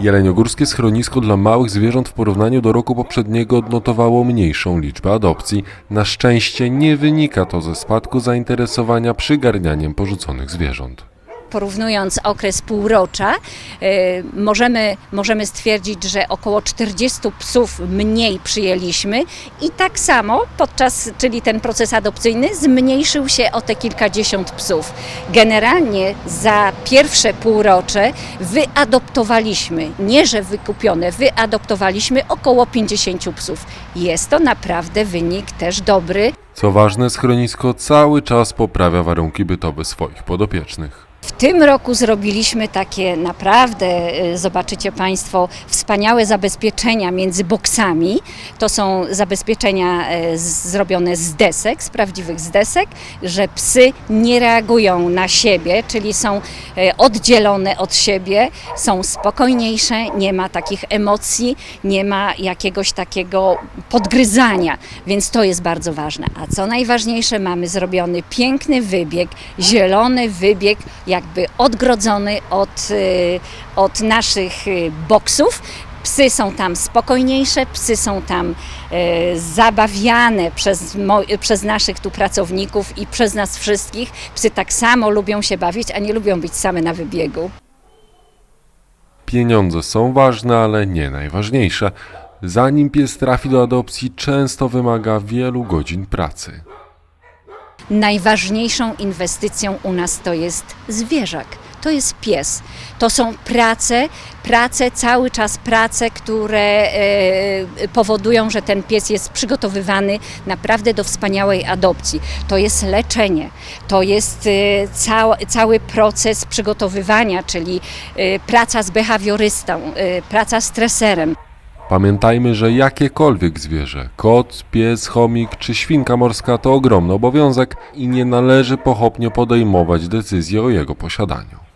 Jeleniogórskie schronisko dla małych zwierząt w porównaniu do roku poprzedniego odnotowało mniejszą liczbę adopcji. Na szczęście nie wynika to ze spadku zainteresowania przygarnianiem porzuconych zwierząt. Porównując okres półrocza, y, możemy, możemy stwierdzić, że około 40 psów mniej przyjęliśmy i tak samo podczas, czyli ten proces adopcyjny zmniejszył się o te kilkadziesiąt psów. Generalnie za pierwsze półrocze wyadoptowaliśmy, nie że wykupione, wyadoptowaliśmy około 50 psów. Jest to naprawdę wynik też dobry. Co ważne, schronisko cały czas poprawia warunki bytowe swoich podopiecznych. Tym roku zrobiliśmy takie naprawdę, y, zobaczycie Państwo, wspaniałe zabezpieczenia między boksami. To są zabezpieczenia y, zrobione z desek, z prawdziwych z desek, że psy nie reagują na siebie, czyli są y, oddzielone od siebie, są spokojniejsze, nie ma takich emocji, nie ma jakiegoś takiego podgryzania, więc to jest bardzo ważne. A co najważniejsze, mamy zrobiony piękny wybieg, zielony wybieg, jakby odgrodzony od, y, od naszych y, boksów. Psy są tam spokojniejsze, psy są tam e, zabawiane przez, mo, przez naszych tu pracowników i przez nas wszystkich. Psy tak samo lubią się bawić, a nie lubią być same na wybiegu. Pieniądze są ważne, ale nie najważniejsze. Zanim pies trafi do adopcji, często wymaga wielu godzin pracy. Najważniejszą inwestycją u nas to jest zwierzak. To jest pies. To są prace, prace, cały czas prace, które e, powodują, że ten pies jest przygotowywany naprawdę do wspaniałej adopcji. To jest leczenie, to jest e, cał, cały proces przygotowywania, czyli e, praca z behawiorystą, praca z treserem. Pamiętajmy, że jakiekolwiek zwierzę, kot, pies, chomik czy świnka morska to ogromny obowiązek i nie należy pochopnie podejmować decyzji o jego posiadaniu.